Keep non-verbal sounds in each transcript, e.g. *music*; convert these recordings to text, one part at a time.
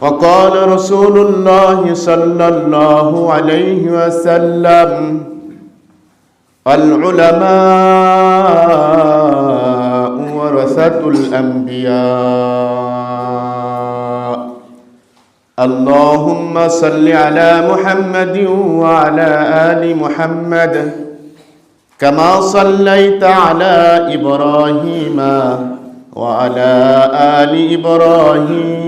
وقال رسول الله صلى الله عليه وسلم العلماء ورثة الأنبياء. اللهم صل على محمد وعلى آل محمد كما صليت على إبراهيم وعلى آل إبراهيم.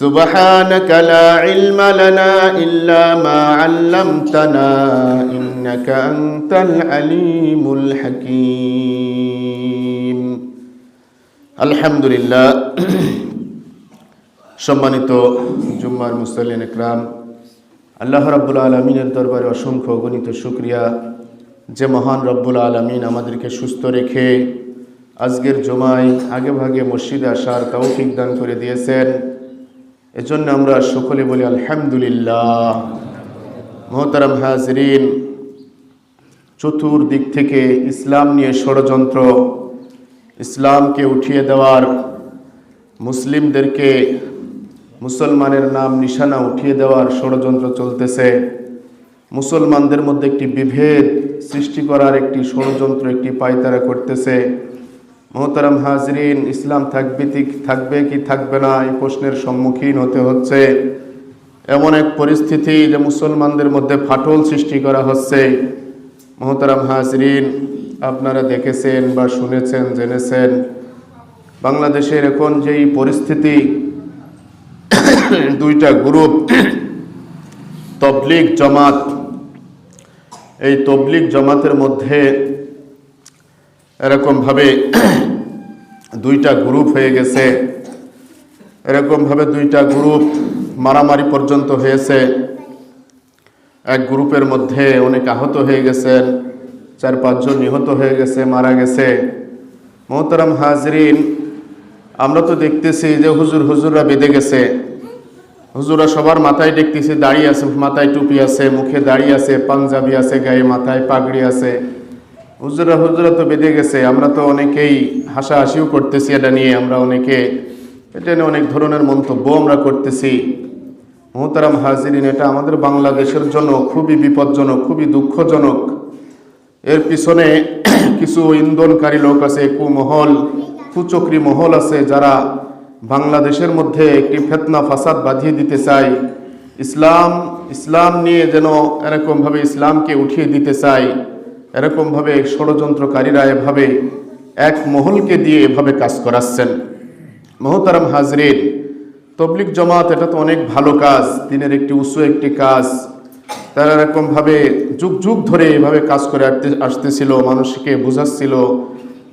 سبحانك لا علم لنا إلا ما علمتنا إنك أنت العليم الحكيم الحمد لله সম্মানিত জুম্মার মুসলিন একরাম আল্লাহ রাব্বুল আলমিনের দরবারে অসংখ্য গণিত শুক্রিয়া যে মহান রব্বুল আলমিন আমাদেরকে সুস্থ রেখে আজকের জমায় আগে ভাগে মসজিদে আসার তৌফিক দান করে দিয়েছেন এজন্য আমরা সকলে বলি আলহামদুলিল্লাহ। মোহতারাম হাজরিন, চতুর্দিক থেকে ইসলাম নিয়ে ষড়যন্ত্র, ইসলামকে উঠিয়ে দেওয়ার মুসলিমদেরকে মুসলমানের নাম নিশানা উঠিয়ে দেওয়ার ষড়যন্ত্র চলতেছে। মুসলমানদের মধ্যে একটি বিভেদ সৃষ্টি করার একটি ষড়যন্ত্র, একটি পায়তারা করতেছে। মোহতারাম হাজরিন, ইসলাম থাকবে থাকবে কি, থাকবে না, এই প্রশ্নের সম্মুখীন হতে হচ্ছে। এমন এক পরিস্থিতি যে মুসলমানদের মধ্যে ফাটল সৃষ্টি করা হচ্ছে। মোহতারাম হাজরিন, আপনারা দেখেছেন বা শুনেছেন, জেনেছেন, বাংলাদেশের এখন যেই পরিস্থিতি, দুইটা গ্রুপ, তবলিগ জমাত। এই তবলিগ জমাতের মধ্যে এরকমভাবে দুইটা গ্রুপ হয়ে গেছে। এরকমভাবে দুইটা গ্রুপ মারামারি পর্যন্ত হয়েছে। এক গ্রুপের মধ্যে অনেক আহত হয়ে গেছেন, চার পাঁচজন নিহত হয়ে গেছে, মারা গেছে। মোহতারাম হাজরিন, আমরা তো দেখতেছি যে হুজুর হুজুররা বেঁধে গেছে। হুজুরা সবার মাথায় দেখতেছি, দাড়ি আছে, মাথায় টুপি আছে, মুখে দাড়ি আছে, পাঞ্জাবি আছে, গায়ে মাথায় পাগড়ি আছে। হুজুরা হুজুরা তো বেঁধে গেছে, আমরা তো অনেকেই হাসাহাসিও করতেছি এটা নিয়ে, আমরা অনেকে এটা নিয়ে অনেক ধরনের মন্তব্য আমরা করতেছি। মোহতারাম হাজিরিন, এটা আমাদের বাংলাদেশের জন্য খুবই বিপজ্জনক, খুবই দুঃখজনক। এর পিছনে *clears throat* কিছু ইন্ধনকারী লোক আছে, কুমহল, কুচক্রি মহল আছে, যারা বাংলাদেশের মধ্যে একটি ফেতনা, ফাসাদ বাঁধিয়ে দিতে চায়। ইসলাম ইসলাম নিয়ে যেন এরকমভাবে ইসলামকে উঠিয়ে দিতে চায়। এরকমভাবে ষড়যন্ত্রকারীরা এভাবে এক মহলকে দিয়ে এভাবে কাজ করাচ্ছেন। মহতারাম হাজরিন তবলিক জমাত এটা তো অনেক ভালো কাজ, দিনের একটি উঁচু একটি কাজ। তারা এরকমভাবে যুগ যুগ ধরে এভাবে কাজ করে আসতেছিল, মানুষকে বুঝাচ্ছিল।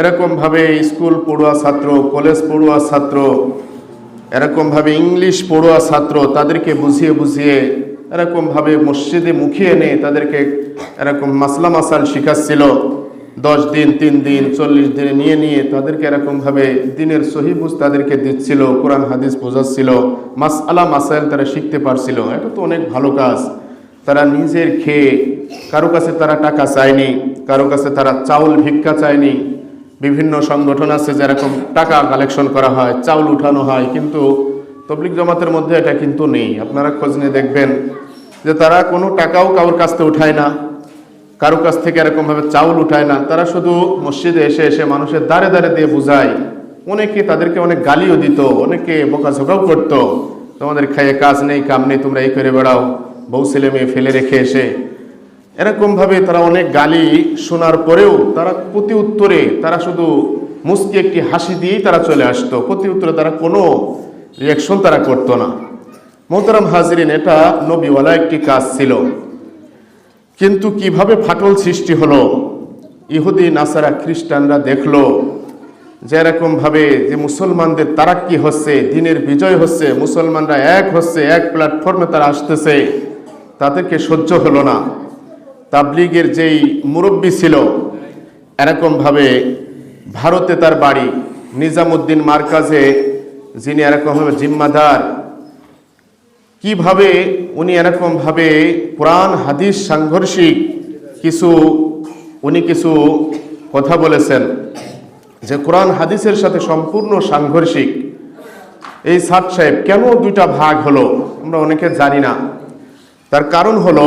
এরকমভাবে স্কুল পড়ুয়া ছাত্র, কলেজ পড়ুয়া ছাত্র, এরকমভাবে ইংলিশ পড়ুয়া ছাত্র তাদেরকে বুঝিয়ে বুঝিয়ে এরকমভাবে মসজিদে মুখিয়ে এনে তাদেরকে এরকম মাসলা মাসাল শিখাচ্ছিল। দশ দিন, তিন দিন, চল্লিশ দিনে নিয়ে নিয়ে তাদেরকে এরকমভাবে দিনের সহিবুজ তাদেরকে দিচ্ছিল, কোরআন, হাদিস বোঝাচ্ছিল মাস আলা মাসাইল তারা শিখতে পারছিল। এটা তো অনেক ভালো কাজ। তারা নিজের খেয়ে, কারও কাছে তারা টাকা চায়নি, কারও কাছে তারা চাউল ভিক্ষা চায়নি। বিভিন্ন সংগঠন আছে যেরকম টাকা কালেকশন করা হয়, চাউল উঠানো হয়, কিন্তু তবলিক জমাতের মধ্যে এটা কিন্তু নেই। আপনারা খোঁজ নিয়ে দেখবেন যে তারা কোনো টাকাও কারোর কাছ থেকে উঠায় না কারও কাছ থেকে এরকমভাবে চাউল উঠায় না। তারা শুধু মসজিদে এসে এসে মানুষের দাঁড়ে দাঁড়ে দিয়ে বুঝায়। অনেকে তাদেরকে অনেক গালিও দিত, অনেকে বোকাঝোকাও করতো। তোমাদের খাইয়ে কাজ নেই, কাম নেই, তোমরা এই করে বেড়াও, বউ ছেলে মেয়ে ফেলে রেখে এসে। এরকমভাবে তারা অনেক গালি শোনার পরেও তারা প্রতি উত্তরে তারা শুধু মুস্কি একটি হাসি দিয়েই তারা চলে আসতো। প্রতি উত্তরে তারা কোনো রিয়াকশন তারা করতো না। মোহতারাম হাজরিন, এটা নবীওয়ালা একটি কাজ ছিল। কিন্তু কীভাবে ফাটল সৃষ্টি হলো? ইহুদি, নাসারা, খ্রিস্টানরা দেখল যে এরকমভাবে যে মুসলমানদের তারাক্কি হচ্ছে, দিনের বিজয় হচ্ছে, মুসলমানরা এক হচ্ছে, এক প্ল্যাটফর্মে তারা আসতেছে, তাদেরকে সহ্য হলো না। তাবলিগের যেই মুরব্বী ছিল, এরকমভাবে ভারতে তার বাড়ি, নিজামুদ্দিন মার্কাজে, যিনি এরকমভাবে জিম্মাদার কীভাবে উনি এরকমভাবে কোরআন, হাদিস সাংঘর্ষিক কিছু, উনি কিছু কথা বলেছেন যে কোরআন, হাদিসের সাথে সম্পূর্ণ সাংঘর্ষিক। এই সাদ সাহেব, কেন দুইটা ভাগ হলো? আমরা অনেকে জানি না। তার কারণ হলো,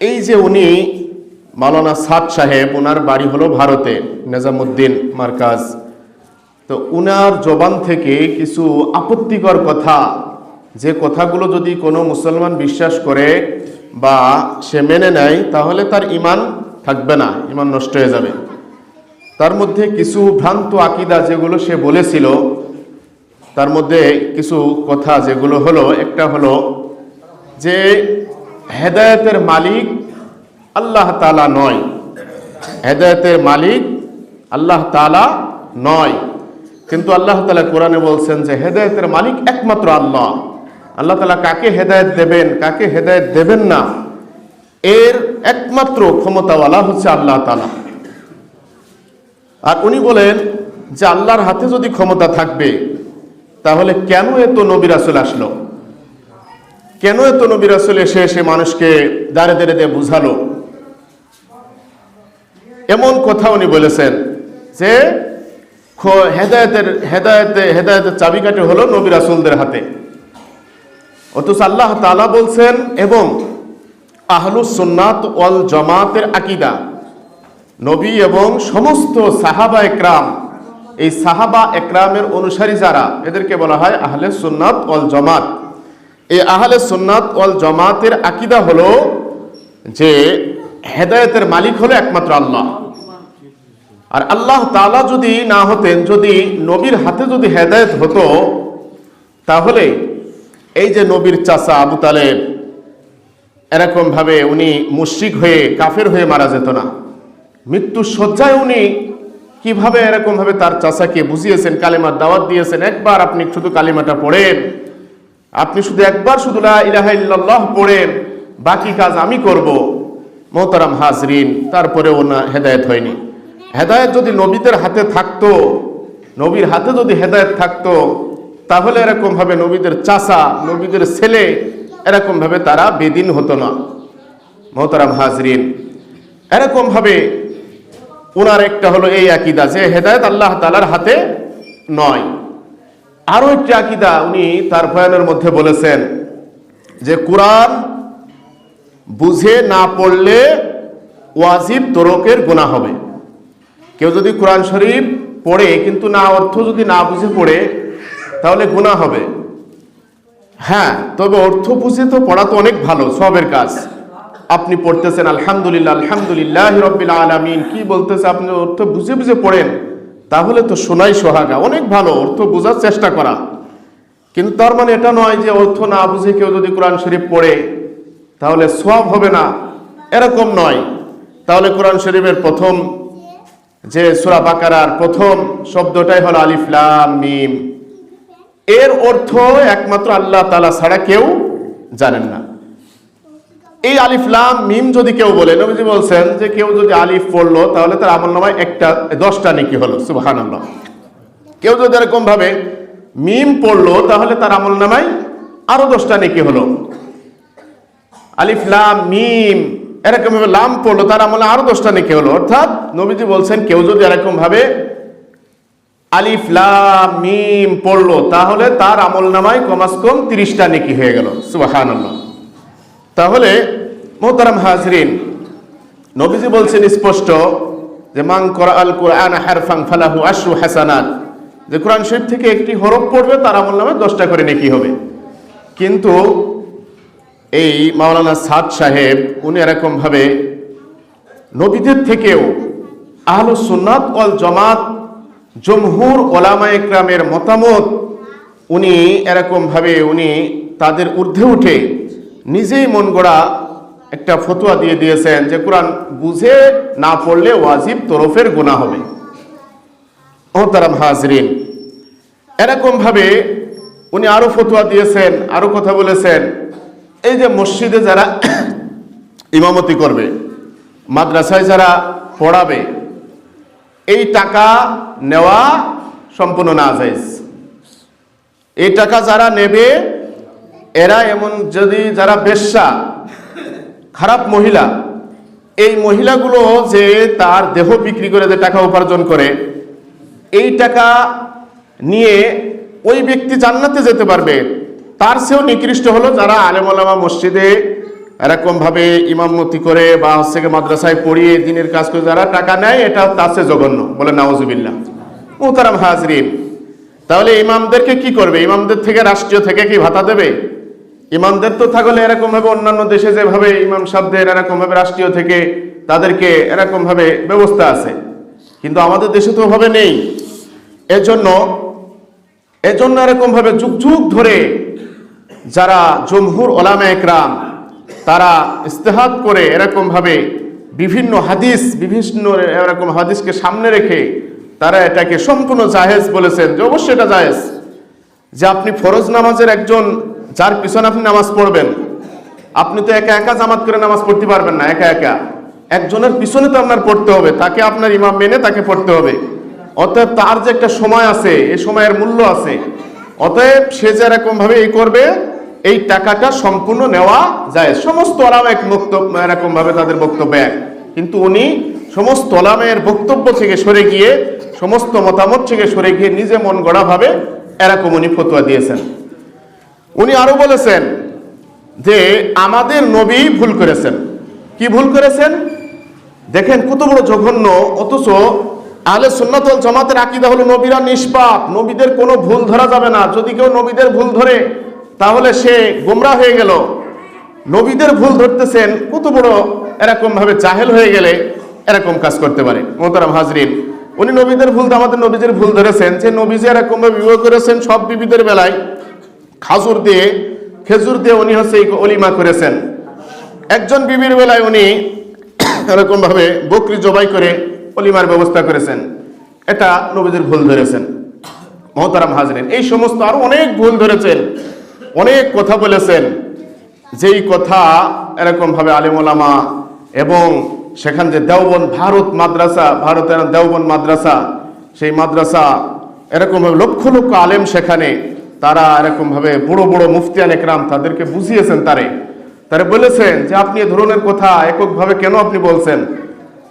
এই যে উনি মাওলানা সাদ সাহেব ওনার বাড়ি হলো ভারতে, নিজামুদ্দিন মার্কাজ। তো উনার জবান থেকে কিছু আপত্তিকর কথা যে কথাগুলো যদি কোনো মুসলমান বিশ্বাস করে বা সে মেনে নেয়, তাহলে তার ইমান থাকবে না, ইমান নষ্ট হয়ে যাবে। তার মধ্যে কিছু ভ্রান্ত আকিদা যেগুলো সে বলেছিল, তার মধ্যে কিছু কথা যেগুলো হলো, একটা হলো যে হেদায়তের মালিক আল্লাহ তালা নয়। হেদায়তের মালিক আল্লাহ তালা নয়। কিন্তু আল্লাহ তালা কোরআনে বলছেন যে হেদায়তের মালিক একমাত্র আল্লাহ। আল্লাহ তালা কাকে হেদায়ত দেবেন, কাকে হেদায়েত দেবেন না, এর একমাত্র ক্ষমতাওয়ালা হচ্ছে আল্লাহ তালা আর উনি বলেন যে আল্লাহর হাতে যদি ক্ষমতা থাকবে, তাহলে কেন এত নবী রাসুল আসলো? কেন এত নবী রাসুল এসে এসে মানুষকে দাঁড়ে দাঁড়ে দিয়ে বুঝালো? এমন কথা উনি বলেছেন যে হেদায়েতের হেদায়েতে হেদায়েতের চাবিকাঠি হলো নবী রাসুলদের হাতে। অথচ আল্লাহ তালা বলছেন, এবং আহলুস সুন্নাত ওয়াল জমাতের আকিদা, নবী এবং সমস্ত সাহাবা একরাম, এই সাহাবা একরামের অনুসারী যারা, এদেরকে বলা হয় আহলে সুন্নাত ওয়াল জমাত। এই আহলে সুন্নাত ওয়াল জমাতের আকিদা হলো যে, হেদায়েতের মালিক হলো একমাত্র আল্লাহ। আর আল্লাহ তালা যদি না হতেন, যদি নবীর হাতে যদি হেদায়েত হতো, তাহলে এই যে নবীর চাচা আবু তালেব, এরকম ভাবে উনি মুশ্রিক হয়ে, কাফের হয়ে মারা যেত না। মৃত্যু শয্যায় উনি কীভাবে এরকম ভাবে তার চাচাকে বুঝিয়েছেন, কালিমার দাওয়াত দিয়েছেন, একবার আপনি শুধু কালিমাটা পড়েন। আপনি শুধু একবার শুধু লা ইলাহা ইল্লাল্লাহ পড়েন, বাকি কাজ আমি করব। মোহতারাম হাজরিন তারপরে ওনা হেদায়েত হয়নি। হেদায়েত যদি নবীদের হাতে থাকতো, নবীর হাতে যদি হেদায়েত থাকতো তাহলে এরকম ভাবে নবীদের চাচা, নবীদের ছেলে, এরকম ভাবে তারা বেদিন হতো না। মোহতারাম হাজরিন, এরকম ভাবে ওনার একটা হলো এই আকিদা যে হেদায়েত আল্লাহ তালার হাতে নয়। আরও একটি আকিদা উনি তার বয়ানের মধ্যে বলেছেন যে কোরআন বুঝে না পড়লে ওয়াজিব তোরকের গুণা হবে। কেউ যদি কোরআন শরীফ পড়ে কিন্তু না অর্থ যদি না বুঝে পড়ে তাহলে গুণা হবে। হ্যাঁ তবে অর্থ বুঝে তো পড়া তো অনেক ভালো, সবের কাজ। আপনি পড়তেছেন, আলহামদুলিল্লাহ আলহামদুলিল্লাহ রব্বিল আলামিন। কি বলতেছে আপনি? অর্থ বুঝে বুঝে পড়েন। তাহলে তো শোনাই সোহাগা, অনেক ভালো, অর্থ বোঝার চেষ্টা করা। কিন্তু তার মানে এটা নয় যে অর্থ না বুঝে কেউ যদি কোরআন শরীফ পড়ে, তাহলে সব হবে না। এরকম নয়। তাহলে কোরআন শরীফের প্রথম, যে সুরা বাকারার প্রথম শব্দটাই হলো আলিফলাম মিম। এর অর্থ একমাত্র আল্লাহ তালা ছাড়া কেউ জানেন না। এই আলিফলাম মিম যদি কেউ বলে, নবীজি বলছেন যে কেউ যদি আলিফ পড়ল, তাহলে তার আমল নামায় একটা, দশটা নেকি হলো সুবাহান কেউ যদি এরকম ভাবে মিম পড়ল, তাহলে তার আমল নামায় আরও দশটা নেকি হলো। আলিফলাম মিম, এরকম ভাবে লাম পড়ল, তার আমলে আরও দশটা নেকি হলো। অর্থাৎ নবীজি বলছেন, কেউ যদি এরকম ভাবে আলিফ, লাম, মিম পড়ল। তাহলে তার আমল নামায় কমাস কম তিরিশটা নেকি হয়ে গেল। সুবাহান তাহলে মোহতারাম হাজরিন, নবীজি বলছেন স্পষ্ট যে মাং করা আল কোরআন হারফাং ফালাহু আশরু হাসানাত। যে, কোরআন শরীফ থেকে একটি হরফ পড়বে, তার আমল নামে দশটা করে নেকি হবে। কিন্তু এই মাওলানা সাদ সাহেব, উনি এরকম ভাবে নবীদের থেকেও আহল সুন্নাত অল জমাত জমহুর ওলামা একরামের মতামত, উনি এরকম ভাবে উনি তাদের ঊর্ধ্বে উঠে নিজেই মন গড়া একটা ফতোয়া দিয়ে দিয়েছেন যে, কোরআন বুঝে না পড়লে ওয়াজিব তরফের গুণা হবে। মোহতারাম হাজরিন এরকম ভাবে উনি আরও ফতোয়া দিয়েছেন, আরও কথা বলেছেন। এই যে মসজিদে যারা *coughs* ইমামতি করবে, মাদ্রাসায় যারা পড়াবে এই টাকা নেওয়া সম্পূর্ণ না যাইজ এই টাকা যারা নেবে, এরা এমন যদি যারা বেশ্যা, খারাপ মহিলা, এই মহিলাগুলো যে তার দেহ বিক্রি করে যে টাকা উপার্জন করে, এই টাকা নিয়ে ওই ব্যক্তি জান্নাতে যেতে পারবে। তার চেয়েও নিকৃষ্ট হলো যারা আলেমলামা মসজিদে এরকম ভাবে ইমামতি করে বা হচ্ছে মাদ্রাসায় পড়িয়ে দিনের কাজ করে যারা টাকা নেয়, এটা চেয়ে জঘন্য। বলে নাওজুবিল্লা মোহতারাম হাজরিন, তাহলে ইমামদেরকে কি করবে? ইমামদের থেকে, রাষ্ট্রীয় থেকে কি ভাতা দেবে? ইমামদের তো থাকলে এরকম ভাবে অন্যান্য দেশে যেভাবে ইমাম সাহেবদের এরকম ভাবে রাষ্ট্রীয় থেকে তাদেরকে এরকম ভাবে ব্যবস্থা আছে। কিন্তু আমাদের দেশে তো ভাবে নেই। এজন্য এজন্য এরকম ভাবে যুগ যুগ ধরে যারা জমহুর ওলামা একরাম তারা ইস্তেহাদ করে এরকম ভাবে বিভিন্ন হাদিস, বিভিন্ন এরকম হাদিসকে সামনে রেখে তারা এটাকে সম্পূর্ণ জাহেজ বলেছেন যে অবশ্যই এটা জাহেজ যে আপনি ফরজ নামাজের একজন, যার পিছনে আপনি নামাজ পড়বেন, আপনি তো একা একা জামাত করে নামাজ পড়তে পারবেন না, একা একা। একজনের পিছনে তো আপনার পড়তে হবে, তাকে আপনার ইমাম মেনে তাকে পড়তে হবে। অতএব তার যে একটা সময় আছে এই সময়ের মূল্য আছে। অতএব সে যে এরকম ভাবে এই করবে এই টাকাটা সম্পূর্ণ নেওয়া যায়। সমস্ত এক বক্তব্য এরকম ভাবে তাদের বক্তব্য এক। কিন্তু উনি সমস্ত আলামের বক্তব্য থেকে সরে গিয়ে, সমস্ত মতামত থেকে সরে গিয়ে নিজে মন গড়া ভাবে এরকম উনি ফতোয়া দিয়েছেন। উনি আরও বলেছেন যে, আমাদের নবী ভুল করেছেন। কি ভুল করেছেন? দেখেন কত বড় জঘন্য, অথচ আলে সুন্নাতল জামাতের আকিদা হলো নবীরা নিষ্পাপ। নবীদের কোনো ভুল ধরা যাবে না। যদি কেউ নবীদের ভুল ধরে তাহলে সে গোমরা হয়ে গেল। নবীদের ভুল ধরতেছেন, কত বড় এরকম ভাবে জাহেল হয়ে গেলে এরকম কাজ করতে পারে। মোহতারাম হাজরিন, উনি নবীদের ভুল, আমাদের নবীদের ভুল ধরেছেন যে নবী যে এরকম ভাবে বিবাহ করেছেন সব বিবিদের বেলায়। খাজুর দিয়ে, খেজুর দিয়ে উনি হচ্ছে অলিমা করেছেন। একজন বিবির বেলায় উনি এরকম ভাবে বকরি জবাই করে অলিমার ব্যবস্থা করেছেন। এটা নবীদের ভুল ধরেছেন। মহতারাম হাজরেন, এই সমস্ত আরও অনেক ভুল ধরেছেন। অনেক কথা বলেছেন। যেই কথা এরকম ভাবে আলিমোলামা এবং সেখান যে দেওবন ভারত মাদ্রাসা, ভারতের দেওবন মাদ্রাসা, সেই মাদ্রাসা এরকম ভাবে লক্ষ লক্ষ আলেম সেখানে তারা এরকম ভাবে বড় বড় মুফতিয়ান একরাম তাদেরকে বুঝিয়েছেন তারে। তারা বলেছেন যে আপনি এ ধরনের কথা এককভাবে কেন আপনি বলছেন?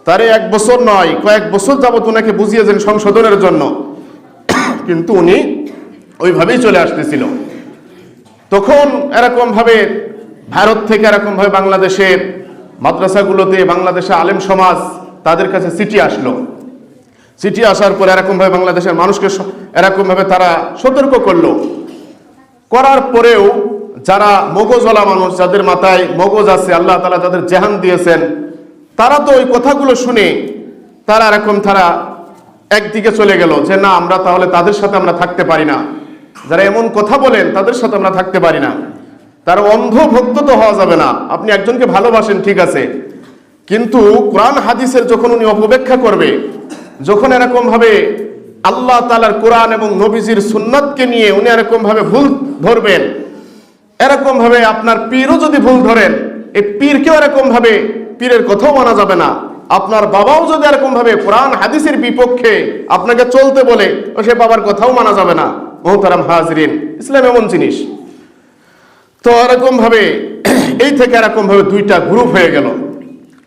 তারে এক বছর নয়, কয়েক বছর যাবত ওনাকে বুঝিয়েছেন সংশোধনের জন্য। কিন্তু উনি ওইভাবেই চলে আসতেছিল। তখন এরকম ভাবে ভারত থেকে এরকম ভাবে বাংলাদেশের মাদ্রাসাগুলোতে বাংলাদেশে আলেম সমাজ তাদের কাছে চিঠি আসলো। চিঠি আসার পর এরকম ভাবে বাংলাদেশের মানুষকে স- এরকম ভাবে তারা সতর্ক করল। করার পরেও যারা মগজওয়ালা মানুষ, যাদের মাথায় মগজ আছে, আল্লাহ তালা তাদের জেহান দিয়েছেন, তারা তো ওই কথাগুলো শুনে তারা এরকম তারা একদিকে চলে গেল যে, না, আমরা তাহলে তাদের সাথে আমরা থাকতে পারি না। যারা এমন কথা বলেন, তাদের সাথে আমরা থাকতে পারি না। তার অন্ধ ভক্ত তো হওয়া যাবে না। আপনি একজনকে ভালোবাসেন, ঠিক আছে। কিন্তু কোরআন, হাদিসের যখন উনি অপব্যাখ্যা করবে, যখন এরকম ভাবে আল্লাহ তালার কোরআন এবং নবীজির সুন্নাতকে নিয়ে উনি এরকম ভাবে ভুল ধরবেন এরকম ভাবে আপনার পীরও যদি ভুল ধরেন, এই পীরকেও এরকম ভাবে পীরের কথাও মানা যাবে না। আপনার বাবাও যদি এরকম ভাবে কোরআন, হাদিসের বিপক্ষে আপনাকে চলতে বলে সে বাবার কথাও মানা যাবে না। মোহতারাম হাজরিন, ইসলাম এমন জিনিস। তো এরকম ভাবে এই থেকে এরকম ভাবে দুইটা গ্রুপ হয়ে গেল।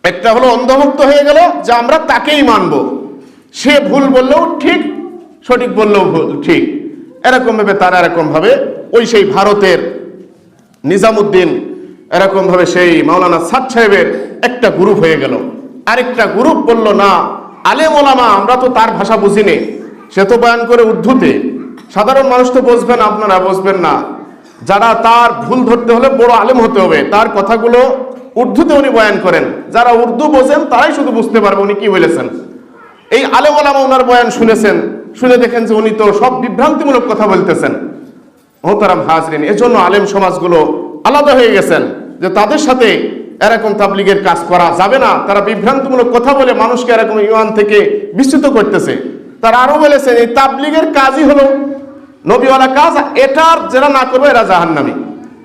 একটা হলো অন্ধভুক্ত হয়ে গেল, যে আমরা তাকেই মানব। সে ভুল বললেও ঠিক, সঠিক বললেও ভুল, ঠিক। এরকম ভাবে তারা এরকম ভাবে ওই সেই ভারতের নিজামুদ্দিন এরকম ভাবে সেই মাওলানা সাদ সাহেবের একটা গ্রুপ হয়ে গেল। আরেকটা গ্রুপ বলল, না, আলেম ওলামা, আমরা তো তার ভাষা বুঝিনি। সে তো বয়ান করে উর্দুতে। সাধারণ মানুষ তো বুঝবেন আপনারা বুঝবেন না। যারা তার ভুল ধরতে হলে বড় আলেম হতে হবে। তার কথাগুলো উর্দুতে উনি বয়ান করেন। যারা উর্দু বোঝেন, তারাই শুধু বুঝতে পারবে উনি কি বলেছেন। এই আলেম ওলামা ওনার বয়ান শুনেছেন। শুনে দেখেন যে উনি তো সব বিভ্রান্তিমূলক কথা বলতেছেন। মোহতারাম হাজরিন, এজন্য আলেম সমাজগুলো আলাদা হয়ে গেছেন যে তাদের সাথে এরকম তাবলিগের কাজ করা যাবে না। তারা বিভ্রান্তিমূলক কথা বলে মানুষকে এরকম ইমান থেকে বিস্তৃত করতেছে। তারা আরও বলেছেন, এই তাবলিগের কাজই হলো নবীওয়ালা কাজ এটার যারা না করবে এরা জাহান্নামী।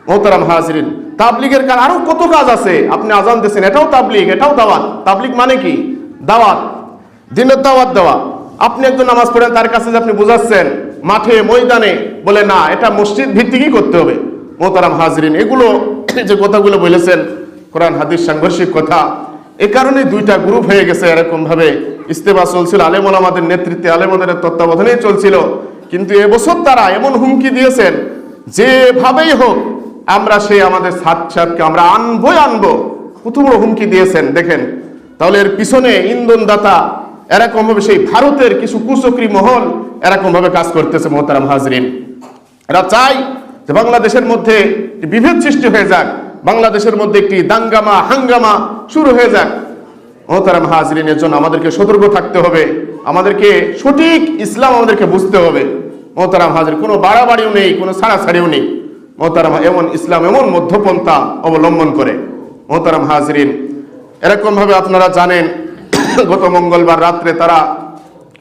মোহতারাম হাজরিন, তাবলিগের কাজ, আরও কত কাজ আছে? আপনি আজান দিয়েছেন, এটাও তাবলিগ, এটাও দাওয়াত। তাবলিগ মানে কি? দাওয়াত, দিনের দাওয়াত দেওয়া। আপনি একজন নামাজ পড়েন, তার কাছে যে আপনি বুঝাচ্ছেন, মাঠে, ময়দানে, বলে না, এটা মসজিদ ভিত্তিকই করতে হবে। মোহতারাম হাজরিন, এগুলো যে কথাগুলো বলেছেন, কোরআন, হাদিস, সাংঘর্ষিক কথা এ কারণে দুইটা গ্রুপ হয়ে গেছে এরকম ভাবে ইস্তেফা চলছিল। আলেমন আমাদের নেতৃত্বে আলেমনের তত্ত্বাবধানেই চলছিল। কিন্তু এবছর তারা এমন হুমকি দিয়েছেন, যেভাবেই হোক, আমরা সেই আমাদের সাত সাতকে আমরা আনবই আনব। কত বড় হুমকি দিয়েছেন, দেখেন। তাহলে এর পিছনে ইন্ধনদাতা এরকম ভাবে সেই ভারতের কিছু কুচক্রি মহল এরকম ভাবে কাজ করতেছে মোহতারাম হাজরিন। এরা চাই যে বাংলাদেশের মধ্যে বিভেদ সৃষ্টি হয়ে যাক। বাংলাদেশের মধ্যে একটি দাঙ্গামা, হাঙ্গামা শুরু হয়ে যাক। মোহতারাম হাজরিনের জন্য আমাদেরকে সতর্ক থাকতে হবে। আমাদেরকে সঠিক ইসলাম আমাদেরকে বুঝতে হবে। মোহতারাম হাজির, কোনো বাড়াবাড়িও নেই, কোনো ছাড়াছাড়িও নেই। মোহতারাম এমন ইসলাম, এমন মধ্যপন্থা অবলম্বন করে। মোহতারাম হাজরিন এরকম ভাবে আপনারা জানেন, *coughs* গত মঙ্গলবার রাত্রে তারা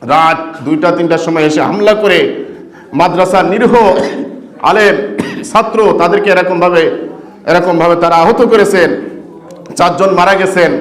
রাত দুইটা, তিনটার সময় এসে হামলা করে মাদ্রাসা নিরীহ আলেম ছাত্র তাদেরকে এরকম ভাবে এরকম ভাবে তারা আহত করেছেন চারজন মারা গেছেন।